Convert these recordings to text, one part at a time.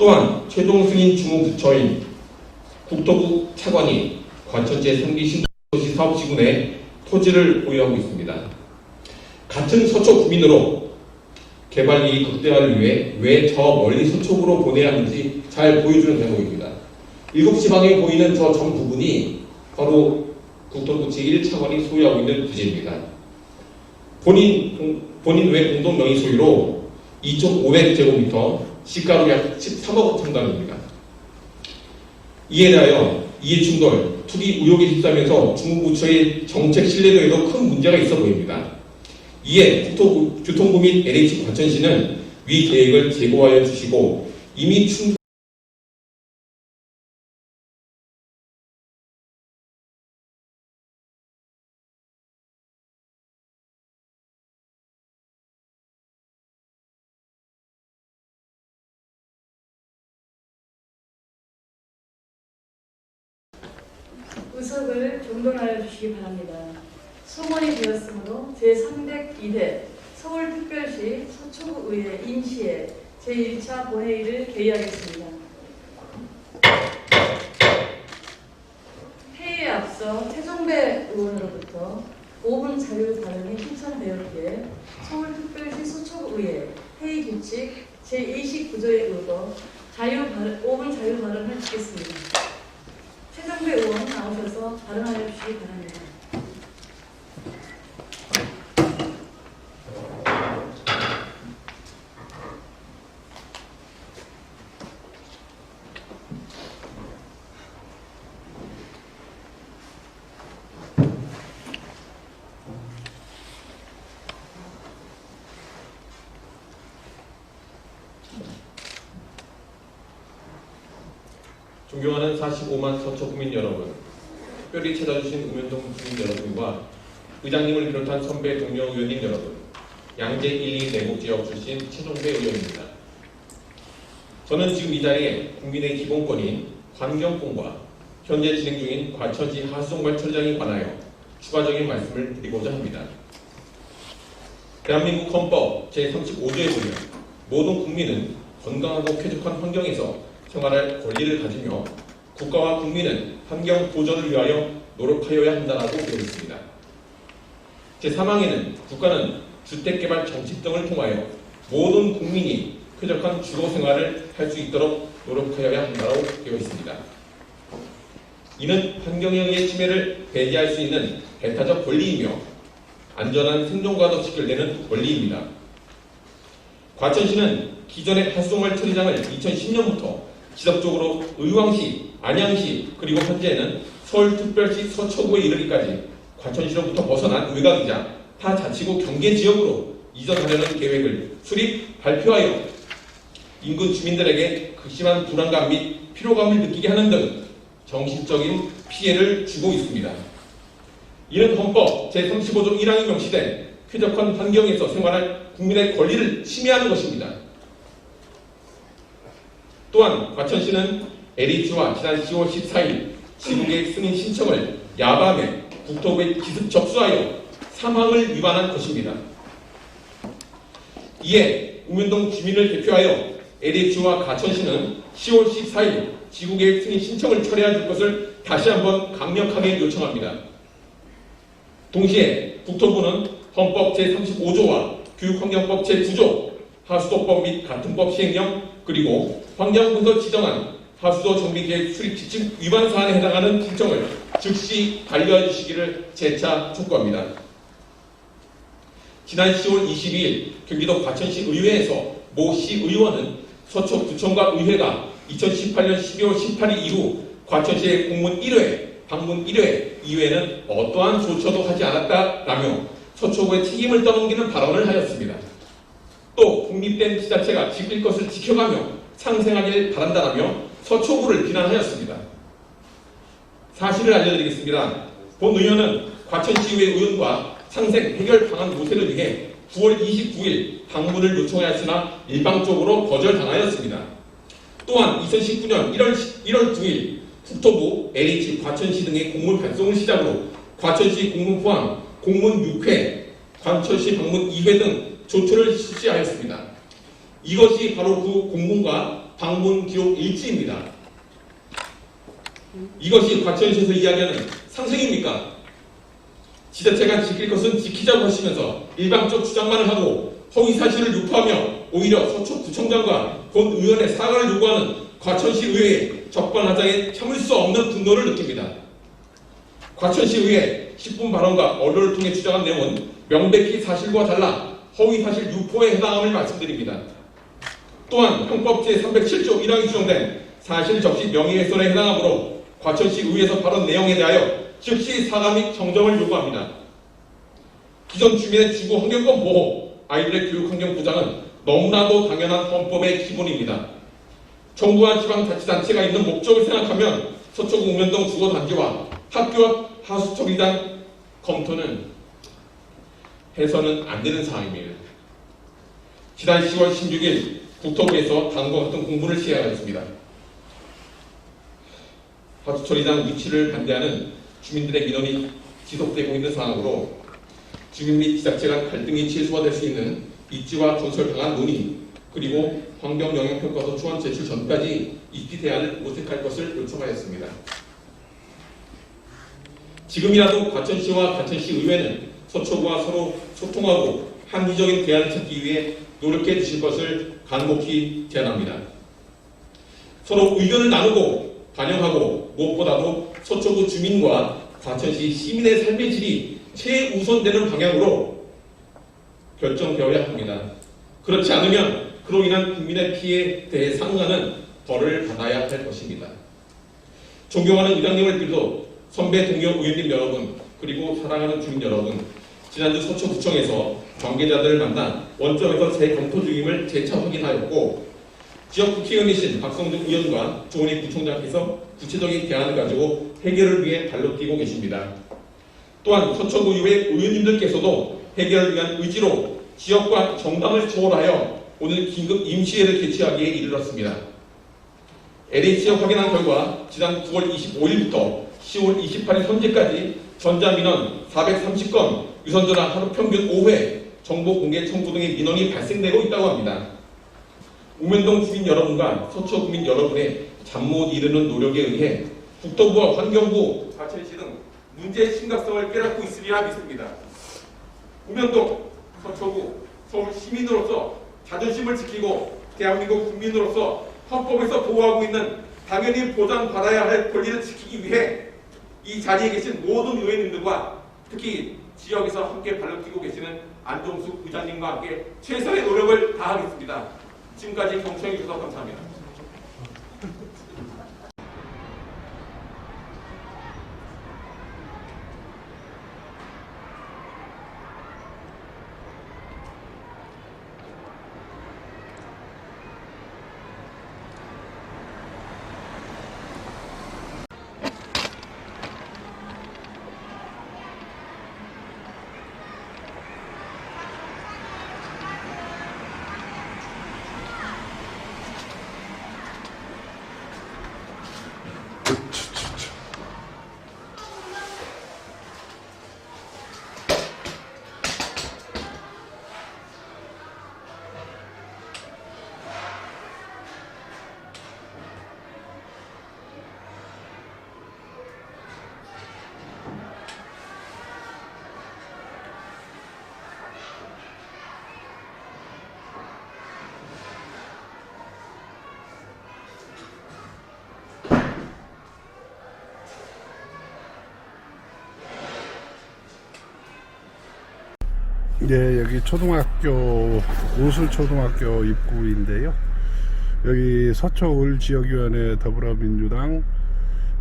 또한 최종 승인 주무부처인 국토부 차관이 과천제 3기 신도시 사업지구 내 토지를 보유하고 있습니다. 같은 서초 구민으로 개발 이익 극대화를 위해 왜 저 멀리 서쪽으로 보내야 하는지 잘 보여주는 대목입니다. 7시 방에 보이는 저 전 부분이 바로 국토부 제1차관이 소유하고 있는 부지입니다. 본인, 공- 본인 외 공동 명의 소유로 2,500제곱미터, 시가로 약 13억 원 상당입니다. 이에 대하여 이해 충돌, 투기 의혹에 휩싸면서 중부부처의 정책 신뢰도에도 큰 문제가 있어 보입니다. 이에 교통부 및 LH 과천시는 위 계획을 제고하여 주시고 이미 충 의석을 정돈하여 주시기 바랍니다. 소문이 되었으므로 제302대 서울특별시 서초구의회 임시회 제1차 본회의를 개의하겠습니다. 회의에 앞서 최종배 의원으로부터 5분 자유 발언이 신청되었기에 서울특별시 서초구의회 회의 규칙 제29조에 의거 자유 발언, 5분 자유 발언을 듣겠습니다. 최정배 의원 나오셔서 발언하여 주시기 바랍니다. 존경하는 45만 서초 구민 여러분, 특별히 찾아주신 우면동 주민 여러분과 의장님을 비롯한 선배 동료 의원님 여러분, 양재 1, 2 내곡 지역 출신 최종배 의원입니다. 저는 지금 이 자리에 국민의 기본권인 환경권과 현재 진행 중인 과천시 하수종발 처리장에 관하여 추가적인 말씀을 드리고자 합니다. 대한민국 헌법 제35조에 보면 모든 국민은 건강하고 쾌적한 환경에서 생활할 권리를 가지며 국가와 국민은 환경 보전을 위하여 노력하여야 한다라고 되어 있습니다. 제3항에는 국가는 주택개발 정책 등을 통하여 모든 국민이 쾌적한 주거 생활을 할 수 있도록 노력하여야 한다고 되어 있습니다. 이는 환경에 의해 침해를 배제할 수 있는 배타적 권리이며 안전한 생존과도 직결되는 권리입니다. 과천시는 기존의 하수종말 처리장을 2010년부터 지속적으로 의왕시, 안양시 그리고 현재는 서울특별시 서초구에 이르기까지 과천시로부터 벗어난 외곽이자 타 자치구 경계 지역으로 이전하려는 계획을 수립 발표하여 인근 주민들에게 극심한 불안감 및 피로감을 느끼게 하는 등 정신적인 피해를 주고 있습니다. 이는 헌법 제35조 1항에 명시된 쾌적한 환경에서 생활할 국민의 권리를 침해하는 것입니다. 또한 과천시는 LH와 지난 10월 14일 지구계획 승인 신청을 야밤에 국토부에 기습 접수하여 사망을 위반한 것입니다. 이에 우면동 주민을 대표하여 LH와 가천시는 10월 14일 지구계획 승인 신청을 철회해 줄 것을 다시 한번 강력하게 요청합니다. 동시에 국토부는 헌법 제35조와 교육환경법 제9조, 하수도법 및 같은 법 시행령 그리고 환경부에서 지정한 하수도 정비계획 수립 지침 위반 사안에 해당하는 신청을 즉시 반려해 주시기를 재차 촉구합니다. 지난 10월 22일 경기도 과천시 의회에서 모 시 의원은 서초구청과 의회가 2018년 12월 18일 이후 과천시의 공문 1회, 방문 1회, 2회는 어떠한 조처도 하지 않았다라며 서초구의 책임을 떠넘기는 발언을 하였습니다. 또 독립된 지자체가 지킬 것을 지켜가며 상생하길 바란다라며 서초구를 비난하였습니다. 사실을 알려드리겠습니다. 본 의원은 과천시의회 의원과 상생 해결 방안 모색을 위해 9월 29일 방문을 요청하였으나 일방적으로 거절당하였습니다. 또한 2019년 1월, 1월 9일 국토부, LH, 과천시 등의 공문 발송을 시작으로 과천시 공문 포함 공문 6회, 과천시 방문 2회 등 조처를 실시하였습니다. 이것이 바로 그 공문과 방문 기록 일지입니다. 이것이 과천시에서 이야기하는 상생입니까? 지자체가 지킬 것은 지키자고 하시면서 일방적 주장만을 하고 허위 사실을 유포하며 오히려 서초구청장과 본 의원의 사과를 요구하는 과천시 의회의 적반하장에 참을 수 없는 분노를 느낍니다. 과천시 의회 10분 발언과 언론을 통해 주장한 내용은 명백히 사실과 달라 허위 사실 유포에 해당함을 말씀드립니다. 또한 형법 제307조 1항이 규정된 사실 적시 명예훼손에 해당하므로 과천시 의회에서 발언 내용에 대하여 즉시 사과 및 정정을 요구합니다. 기존 주민의 주거 환경권 보호, 아이들의 교육 환경 보장은 너무나도 당연한 헌법의 기본입니다. 정부와 지방자치단체가 있는 목적을 생각하면 서초구 옥면동 주거단지와 학교 앞 하수처리장 검토는 해서는 안 되는 사항입니다. 지난 10월 16일 국토부에서 다음과 같은 공문을 시행하였습니다. 하수처리장 위치를 반대하는 주민들의 민원이 지속되고 있는 상황으로 주민 및 지자체간 갈등이 최소화될 수 있는 입지와 건설 방안 논의 그리고 환경 영향 평가서 초안 제출 전까지 입지 대안을 모색할 것을 요청하였습니다. 지금이라도 과천시와 과천시 의회는 서초구와 서로 소통하고 합리적인 대안을 찾기 위해 노력해 주실 것을 간곡히 제안합니다. 서로 의견을 나누고 반영하고 무엇보다도 서초구 주민과 과천시 시민의 삶의 질이 최우선되는 방향으로 결정되어야 합니다. 그렇지 않으면 그로 인한 국민의 피해에 대해 상응하는 벌을 받아야 할 것입니다. 존경하는 의장님을 비롯 선배 동료 의원님 여러분 그리고 사랑하는 주민 여러분 지난주 서초구청에서 관계자들을 만나 원점에서 재검토 중임을 재차 확인하였고 지역 국회의원이신 박성준 의원과 조은희 구청장께서 구체적인 대안을 가지고 해결을 위해 발로 뛰고 계십니다. 또한 서초구 의회 의원님들께서도 해결을 위한 의지로 지역과 정당을 초월하여 오늘 긴급 임시회를 개최하기에 이르렀습니다. LH가 확인한 결과 지난 9월 25일부터 10월 28일 현재까지 전자민원 430건, 유선전화 하루 평균 5회, 정보 공개 청구 등의 민원이 발생되고 있다고 합니다. 우면동 주민 여러분과 서초 구민 여러분의 잠 못 이루는 노력에 의해 국토부와 환경부, 과천시 등 문제의 심각성을 깨닫고 있으리라 믿습니다. 우면동, 서초구, 서울 시민으로서 자존심을 지키고 대한민국 국민으로서 헌법에서 보호하고 있는 당연히 보장받아야 할 권리를 지키기 위해 이 자리에 계신 모든 의원님들과 특히 지역에서 함께 발로 뛰고 계시는 안종숙 의장님과 함께 최선의 노력을 다하겠습니다. 지금까지 경청해 주셔서 감사합니다. 네, 여기 초등학교 우술초등학교 입구인데요. 여기 서초울 지역위원회 더불어민주당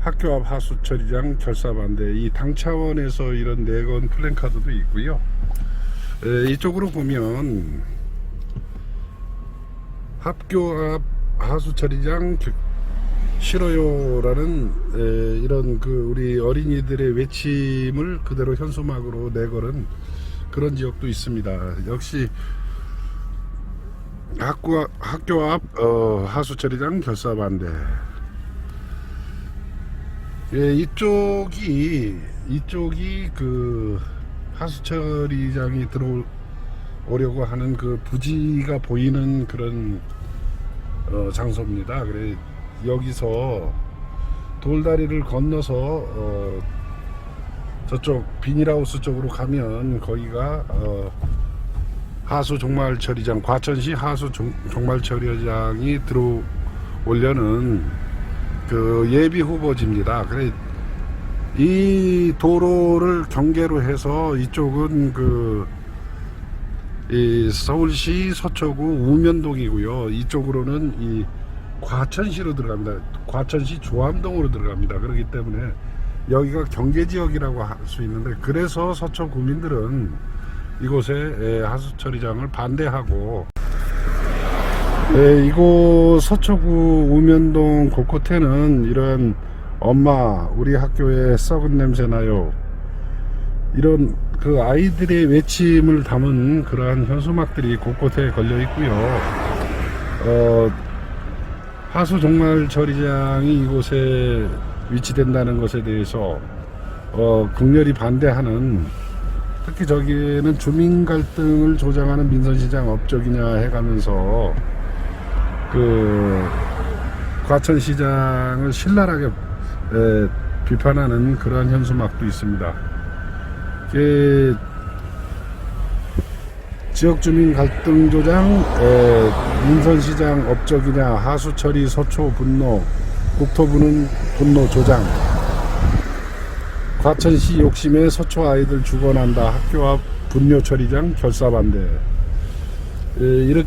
학교 앞 하수처리장 결사반대 이 당 차원에서 이런 네건 플랜카드도 있고요. 에, 이쪽으로 보면 학교 앞 하수처리장 겨- 싫어요라는 에, 이런 그 우리 어린이들의 외침을 그대로 현수막으로 내걸은 그런 지역도 있습니다. 역시 학교, 학교 앞 어, 하수처리장 결사반대. 예, 이쪽이 이쪽이 그 하수처리장이 들어올 오려고 하는 그 부지가 보이는 그런 어, 장소입니다. 그래 여기서 돌다리를 건너서 어, 저쪽 비닐하우스 쪽으로 가면 거기가 어, 하수 종말 처리장 과천시 하수 종, 종말 처리장이 들어오려는 그 예비 후보지입니다. 그래 이 도로를 경계로 해서 이쪽은 그 이 서울시 서초구 우면동이고요. 이쪽으로는 이 과천시로 들어갑니다. 과천시 조암동으로 들어갑니다. 그렇기 때문에 여기가 경계 지역이라고 할 수 있는데 그래서 서초 구민들은 이곳에 에, 하수 처리장을 반대하고 에, 이곳 서초구 우면동 곳곳에는 이런 엄마 우리 학교에 썩은 냄새 나요 이런 그 아이들의 외침을 담은 그러한 현수막들이 곳곳에 걸려 있고요. 어, 하수 종말 처리장이 이곳에 위치된다는 것에 대해서 어, 극렬히 반대하는 특히 저기에는 주민 갈등을 조장하는 민선시장 업적이냐 해가면서 그 과천시장을 신랄하게 에, 비판하는 그러한 현수막도 있습니다. 그 지역 주민 갈등 조장, 에, 민선시장 업적이냐, 하수처리 서초 분노, 국토부는 분노 조장, 과천시 욕심에 서초 아이들 죽어난다, 학교 앞 분뇨 처리장 결사 반대. 에, 이렇게